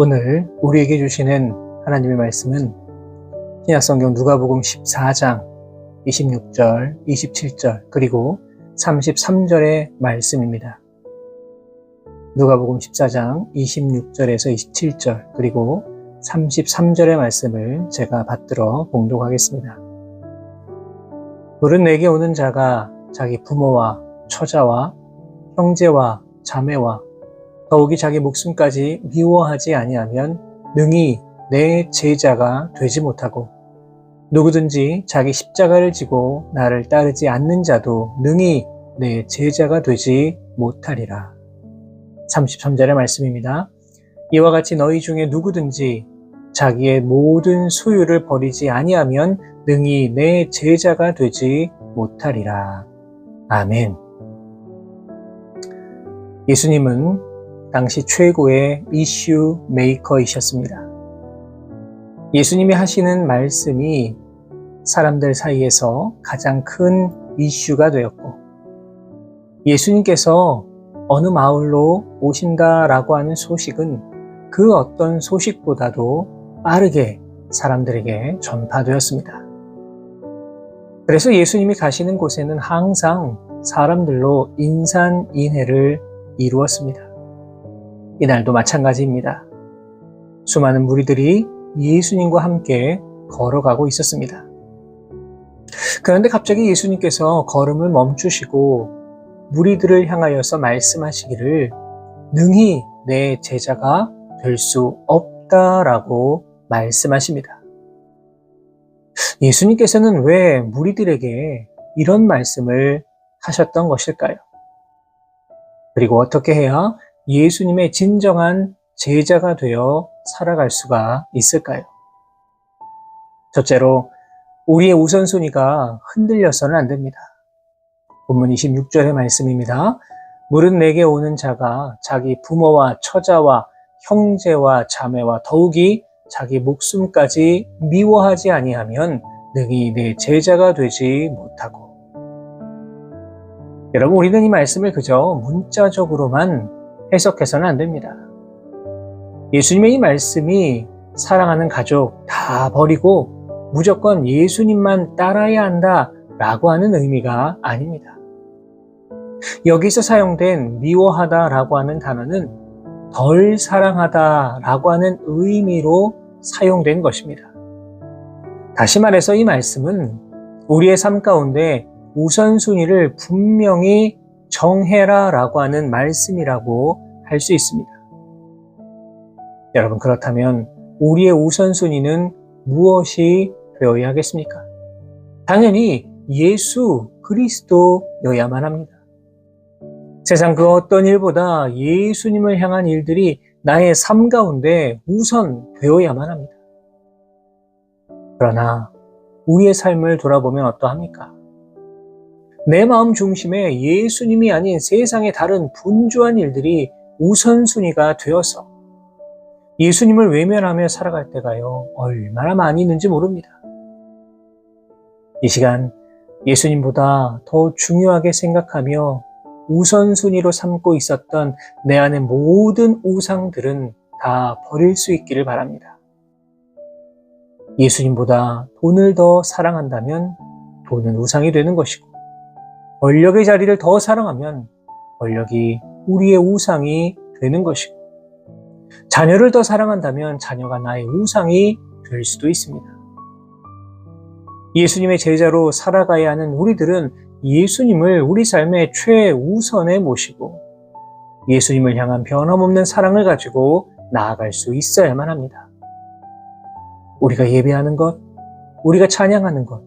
오늘 우리에게 주시는 하나님의 말씀은 신약성경 누가복음 14장 26절, 27절 그리고 33절의 말씀입니다. 누가복음 14장 26절에서 27절 그리고 33절의 말씀을 제가 받들어 봉독하겠습니다. 물은 내게 오는 자가 자기 부모와 처자와 형제와 자매와 더욱이 자기 목숨까지 미워하지 아니하면 능히 내 제자가 되지 못하고 누구든지 자기 십자가를 지고 나를 따르지 않는 자도 능히 내 제자가 되지 못하리라. 33절의 말씀입니다. 이와 같이 너희 중에 누구든지 자기의 모든 소유를 버리지 아니하면 능히 내 제자가 되지 못하리라. 아멘. 예수님은 당시 최고의 이슈 메이커이셨습니다. 예수님이 하시는 말씀이 사람들 사이에서 가장 큰 이슈가 되었고, 예수님께서 어느 마을로 오신다라고 하는 소식은 그 어떤 소식보다도 빠르게 사람들에게 전파되었습니다. 그래서 예수님이 가시는 곳에는 항상 사람들로 인산인해를 이루었습니다. 이날도 마찬가지입니다. 수많은 무리들이 예수님과 함께 걸어가고 있었습니다. 그런데 갑자기 예수님께서 걸음을 멈추시고 무리들을 향하여서 말씀하시기를 능히 내 제자가 될 수 없다라고 말씀하십니다. 예수님께서는 왜 무리들에게 이런 말씀을 하셨던 것일까요? 그리고 어떻게 해야 예수님의 진정한 제자가 되어 살아갈 수가 있을까요? 첫째로, 우리의 우선순위가 흔들려서는 안 됩니다. 본문 26절의 말씀입니다. 물은 내게 오는 자가 자기 부모와 처자와 형제와 자매와 더욱이 자기 목숨까지 미워하지 아니하면 능히 내 제자가 되지 못하고. 여러분, 우리는 이 말씀을 그저 문자적으로만 해석해서는 안 됩니다. 예수님의 이 말씀이 사랑하는 가족 다 버리고 무조건 예수님만 따라야 한다 라고 하는 의미가 아닙니다. 여기서 사용된 미워하다 라고 하는 단어는 덜 사랑하다 라고 하는 의미로 사용된 것입니다. 다시 말해서 이 말씀은 우리의 삶 가운데 우선순위를 분명히 정해라 라고 하는 말씀이라고 할 수 있습니다. 여러분 그렇다면 우리의 우선순위는 무엇이 되어야 하겠습니까? 당연히 예수 그리스도여야만 합니다. 세상 그 어떤 일보다 예수님을 향한 일들이 나의 삶 가운데 우선 되어야만 합니다. 그러나 우리의 삶을 돌아보면 어떠합니까? 내 마음 중심에 예수님이 아닌 세상의 다른 분주한 일들이 우선순위가 되어서 예수님을 외면하며 살아갈 때가요, 얼마나 많이 있는지 모릅니다. 이 시간 예수님보다 더 중요하게 생각하며 우선순위로 삼고 있었던 내 안의 모든 우상들은 다 버릴 수 있기를 바랍니다. 예수님보다 돈을 더 사랑한다면 돈은 우상이 되는 것이고, 권력의 자리를 더 사랑하면 권력이 우리의 우상이 되는 것이고, 자녀를 더 사랑한다면 자녀가 나의 우상이 될 수도 있습니다. 예수님의 제자로 살아가야 하는 우리들은 예수님을 우리 삶의 최우선에 모시고 예수님을 향한 변함없는 사랑을 가지고 나아갈 수 있어야만 합니다. 우리가 예배하는 것, 우리가 찬양하는 것,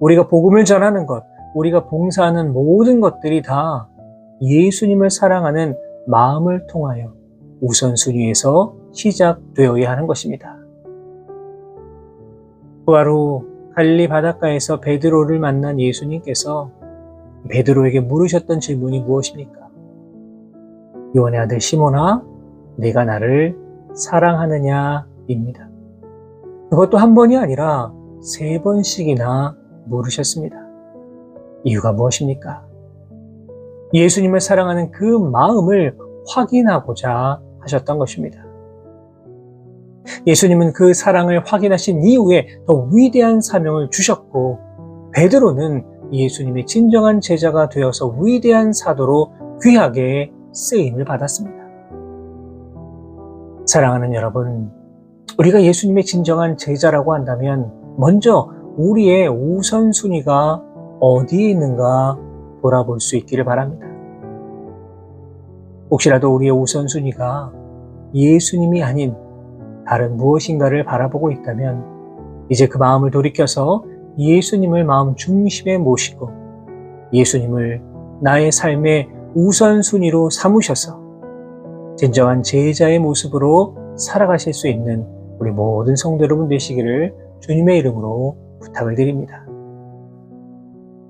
우리가 복음을 전하는 것, 우리가 봉사하는 모든 것들이 다 예수님을 사랑하는 마음을 통하여 우선순위에서 시작되어야 하는 것입니다. 부하로 갈리 바닷가에서 베드로를 만난 예수님께서 베드로에게 물으셨던 질문이 무엇입니까? 요한의 아들 시몬아, 내가 나를 사랑하느냐입니다. 그것도 한 번이 아니라 세 번씩이나 물으셨습니다. 이유가 무엇입니까? 예수님을 사랑하는 그 마음을 확인하고자 하셨던 것입니다. 예수님은 그 사랑을 확인하신 이후에 더 위대한 사명을 주셨고 베드로는 예수님의 진정한 제자가 되어서 위대한 사도로 귀하게 쓰임을 받았습니다. 사랑하는 여러분, 우리가 예수님의 진정한 제자라고 한다면 먼저 우리의 우선순위가 어디에 있는가 돌아볼 수 있기를 바랍니다. 혹시라도 우리의 우선순위가 예수님이 아닌 다른 무엇인가를 바라보고 있다면 이제 그 마음을 돌이켜서 예수님을 마음 중심에 모시고 예수님을 나의 삶의 우선순위로 삼으셔서 진정한 제자의 모습으로 살아가실 수 있는 우리 모든 성도 여러분 되시기를 주님의 이름으로 부탁을 드립니다.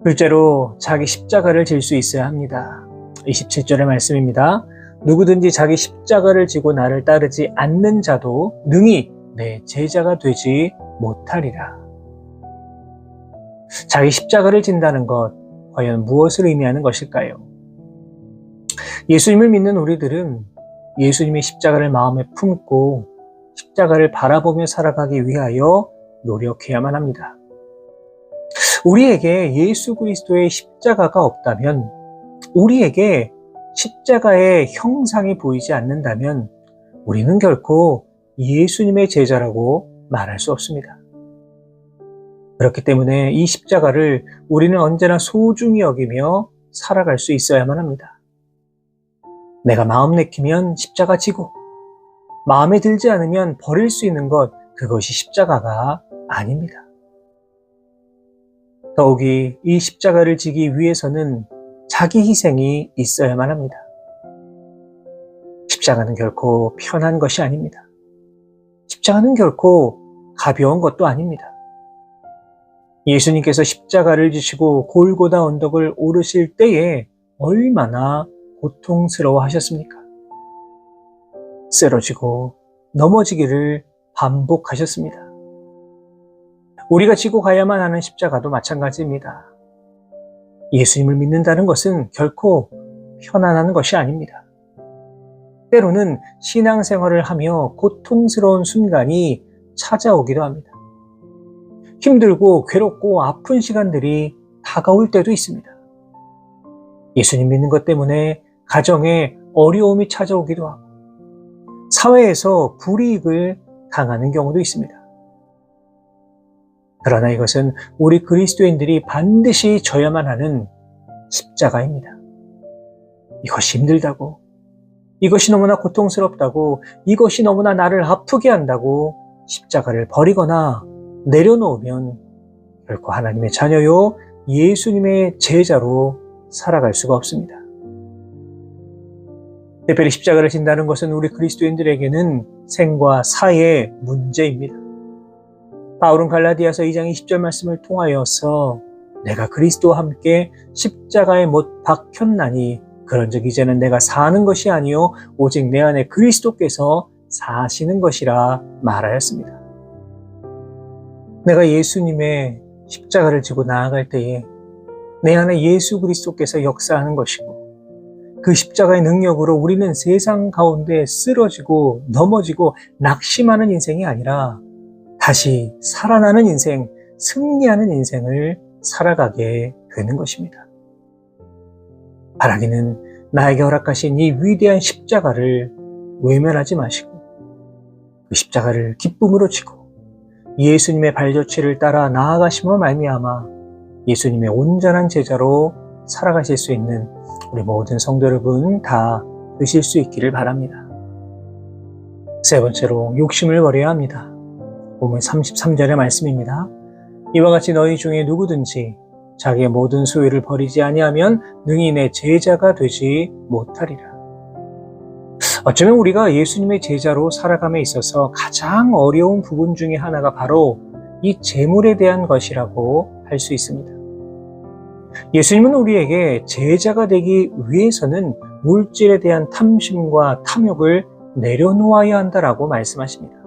둘째로 자기 십자가를 질 수 있어야 합니다. 27절의 말씀입니다. 누구든지 자기 십자가를 지고 나를 따르지 않는 자도 능히 내 제자가 되지 못하리라. 자기 십자가를 진다는 것, 과연 무엇을 의미하는 것일까요? 예수님을 믿는 우리들은 예수님의 십자가를 마음에 품고 십자가를 바라보며 살아가기 위하여 노력해야만 합니다. 우리에게 예수 그리스도의 십자가가 없다면, 우리에게 십자가의 형상이 보이지 않는다면, 우리는 결코 예수님의 제자라고 말할 수 없습니다. 그렇기 때문에 이 십자가를 우리는 언제나 소중히 여기며 살아갈 수 있어야만 합니다. 내가 마음 내키면 십자가 지고, 마음에 들지 않으면 버릴 수 있는 것, 그것이 십자가가 아닙니다. 더욱이 이 십자가를 지기 위해서는 자기 희생이 있어야만 합니다. 십자가는 결코 편한 것이 아닙니다. 십자가는 결코 가벼운 것도 아닙니다. 예수님께서 십자가를 지시고 골고다 언덕을 오르실 때에 얼마나 고통스러워 하셨습니까? 쓰러지고 넘어지기를 반복하셨습니다. 우리가 지고 가야만 하는 십자가도 마찬가지입니다. 예수님을 믿는다는 것은 결코 편안한 것이 아닙니다. 때로는 신앙생활을 하며 고통스러운 순간이 찾아오기도 합니다. 힘들고 괴롭고 아픈 시간들이 다가올 때도 있습니다. 예수님 믿는 것 때문에 가정에 어려움이 찾아오기도 하고 사회에서 불이익을 당하는 경우도 있습니다. 그러나 이것은 우리 그리스도인들이 반드시 져야만 하는 십자가입니다. 이것이 힘들다고, 이것이 너무나 고통스럽다고, 이것이 너무나 나를 아프게 한다고 십자가를 버리거나 내려놓으면 결코 하나님의 자녀요, 예수님의 제자로 살아갈 수가 없습니다. 특별히 십자가를 진다는 것은 우리 그리스도인들에게는 생과 사의 문제입니다. 바울은 갈라디아서 2장 20절 말씀을 통하여서 내가 그리스도와 함께 십자가에 못 박혔나니 그런즉 이제는 내가 사는 것이 아니요 오직 내 안에 그리스도께서 사시는 것이라 말하였습니다. 내가 예수님의 십자가를 지고 나아갈 때에 내 안에 예수 그리스도께서 역사하는 것이고 그 십자가의 능력으로 우리는 세상 가운데 쓰러지고 넘어지고 낙심하는 인생이 아니라 다시 살아나는 인생, 승리하는 인생을 살아가게 되는 것입니다. 바라기는 나에게 허락하신 이 위대한 십자가를 외면하지 마시고 그 십자가를 기쁨으로 지고 예수님의 발자취를 따라 나아가심으로 말미암아 예수님의 온전한 제자로 살아가실 수 있는 우리 모든 성도 여러분 다 되실 수 있기를 바랍니다. 세 번째로 욕심을 버려야 합니다. 보면 33절의 말씀입니다. 이와 같이 너희 중에 누구든지 자기의 모든 소유를 버리지 아니하면 능히 내 제자가 되지 못하리라. 어쩌면 우리가 예수님의 제자로 살아감에 있어서 가장 어려운 부분 중에 하나가 바로 이 재물에 대한 것이라고 할 수 있습니다. 예수님은 우리에게 제자가 되기 위해서는 물질에 대한 탐심과 탐욕을 내려놓아야 한다라고 말씀하십니다.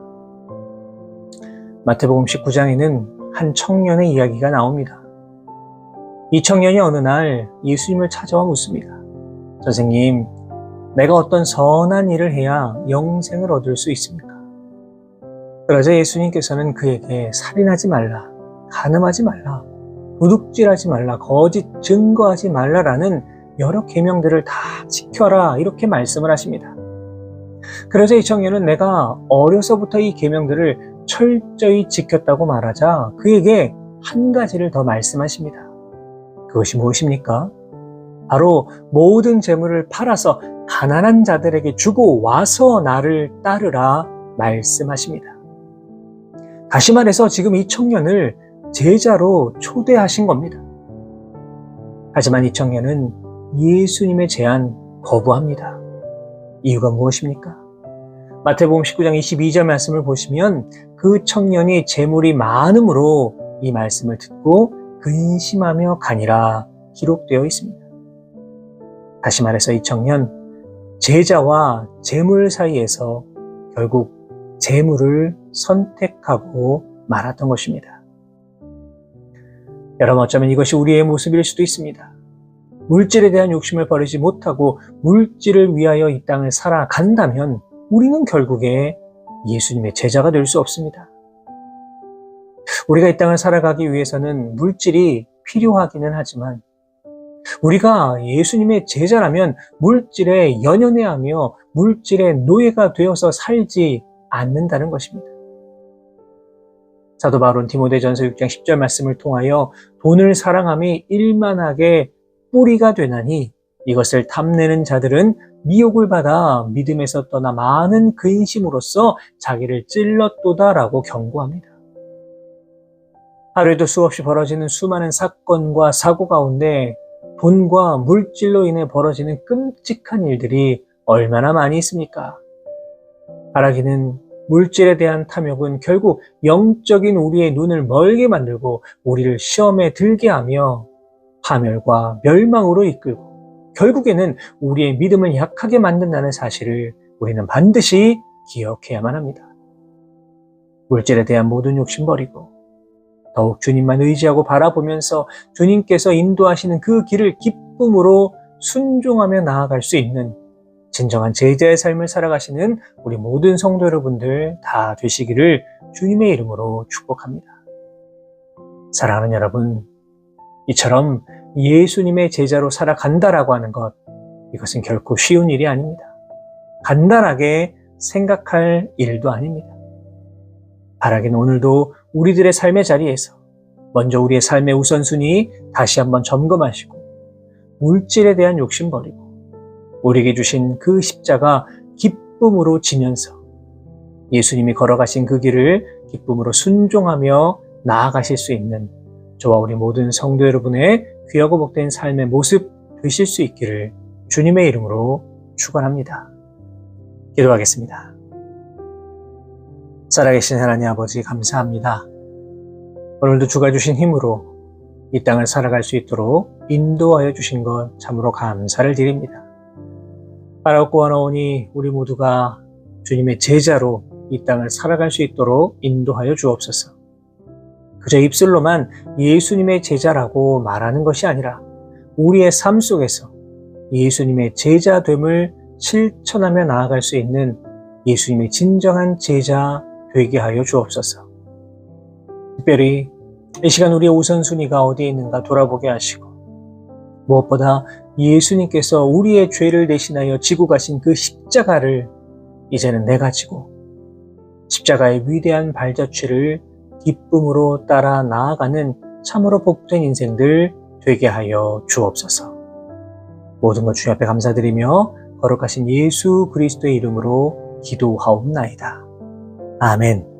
마태복음 19장에는 한 청년의 이야기가 나옵니다. 이 청년이 어느 날 예수님을 찾아와 묻습니다. 선생님, 내가 어떤 선한 일을 해야 영생을 얻을 수 있습니까? 그러자 예수님께서는 그에게 살인하지 말라, 간음하지 말라, 도둑질하지 말라, 거짓 증거하지 말라라는 여러 계명들을 다 지켜라 이렇게 말씀을 하십니다. 그러자 이 청년은 내가 어려서부터 이 계명들을 철저히 지켰다고 말하자 그에게 한 가지를 더 말씀하십니다. 그것이 무엇입니까? 바로 모든 재물을 팔아서 가난한 자들에게 주고 와서 나를 따르라 말씀하십니다. 다시 말해서 지금 이 청년을 제자로 초대하신 겁니다. 하지만 이 청년은 예수님의 제안 거부합니다. 이유가 무엇입니까? 마태복음 19장 22절 말씀을 보시면 그 청년이 재물이 많음으로 이 말씀을 듣고 근심하며 가니라 기록되어 있습니다. 다시 말해서 이 청년 제자와 재물 사이에서 결국 재물을 선택하고 말았던 것입니다. 여러분 어쩌면 이것이 우리의 모습일 수도 있습니다. 물질에 대한 욕심을 버리지 못하고 물질을 위하여 이 땅을 살아간다면 우리는 결국에 예수님의 제자가 될 수 없습니다. 우리가 이 땅을 살아가기 위해서는 물질이 필요하기는 하지만 우리가 예수님의 제자라면 물질에 연연해 하며 물질의 노예가 되어서 살지 않는다는 것입니다. 사도 바울은 디모데전서 6장 10절 말씀을 통하여 돈을 사랑함이 일만하게 뿌리가 되나니 이것을 탐내는 자들은 미혹을 받아 믿음에서 떠나 많은 근심으로써 자기를 찔렀도다라고 경고합니다. 하루에도 수없이 벌어지는 수많은 사건과 사고 가운데 돈과 물질로 인해 벌어지는 끔찍한 일들이 얼마나 많이 있습니까? 바라기는 물질에 대한 탐욕은 결국 영적인 우리의 눈을 멀게 만들고 우리를 시험에 들게 하며 파멸과 멸망으로 이끌고 결국에는 우리의 믿음을 약하게 만든다는 사실을 우리는 반드시 기억해야만 합니다. 물질에 대한 모든 욕심 버리고 더욱 주님만 의지하고 바라보면서 주님께서 인도하시는 그 길을 기쁨으로 순종하며 나아갈 수 있는 진정한 제자의 삶을 살아가시는 우리 모든 성도 여러분들 다 되시기를 주님의 이름으로 축복합니다. 사랑하는 여러분, 이처럼 예수님의 제자로 살아간다라고 하는 것, 이것은 결코 쉬운 일이 아닙니다. 간단하게 생각할 일도 아닙니다. 바라기는 오늘도 우리들의 삶의 자리에서 먼저 우리의 삶의 우선순위 다시 한번 점검하시고 물질에 대한 욕심 버리고 우리에게 주신 그 십자가 기쁨으로 지면서 예수님이 걸어가신 그 길을 기쁨으로 순종하며 나아가실 수 있는 저와 우리 모든 성도 여러분의 귀하고 복된 삶의 모습 되실 수 있기를 주님의 이름으로 축원합니다. 기도하겠습니다. 살아계신 하나님 아버지 감사합니다. 오늘도 주가 주신 힘으로 이 땅을 살아갈 수 있도록 인도하여 주신 것 참으로 감사를 드립니다. 바라고 하나오니 우리 모두가 주님의 제자로 이 땅을 살아갈 수 있도록 인도하여 주옵소서. 그저 입술로만 예수님의 제자라고 말하는 것이 아니라 우리의 삶 속에서 예수님의 제자됨을 실천하며 나아갈 수 있는 예수님의 진정한 제자 되게 하여 주옵소서. 특별히 이 시간 우리의 우선순위가 어디에 있는가 돌아보게 하시고 무엇보다 예수님께서 우리의 죄를 대신하여 지고 가신 그 십자가를 이제는 내가 지고 십자가의 위대한 발자취를 기쁨으로 따라 나아가는 참으로 복된 인생들 되게 하여 주옵소서. 모든 것주 앞에 감사드리며 거룩하신 예수 그리스도의 이름으로 기도하옵나이다. 아멘.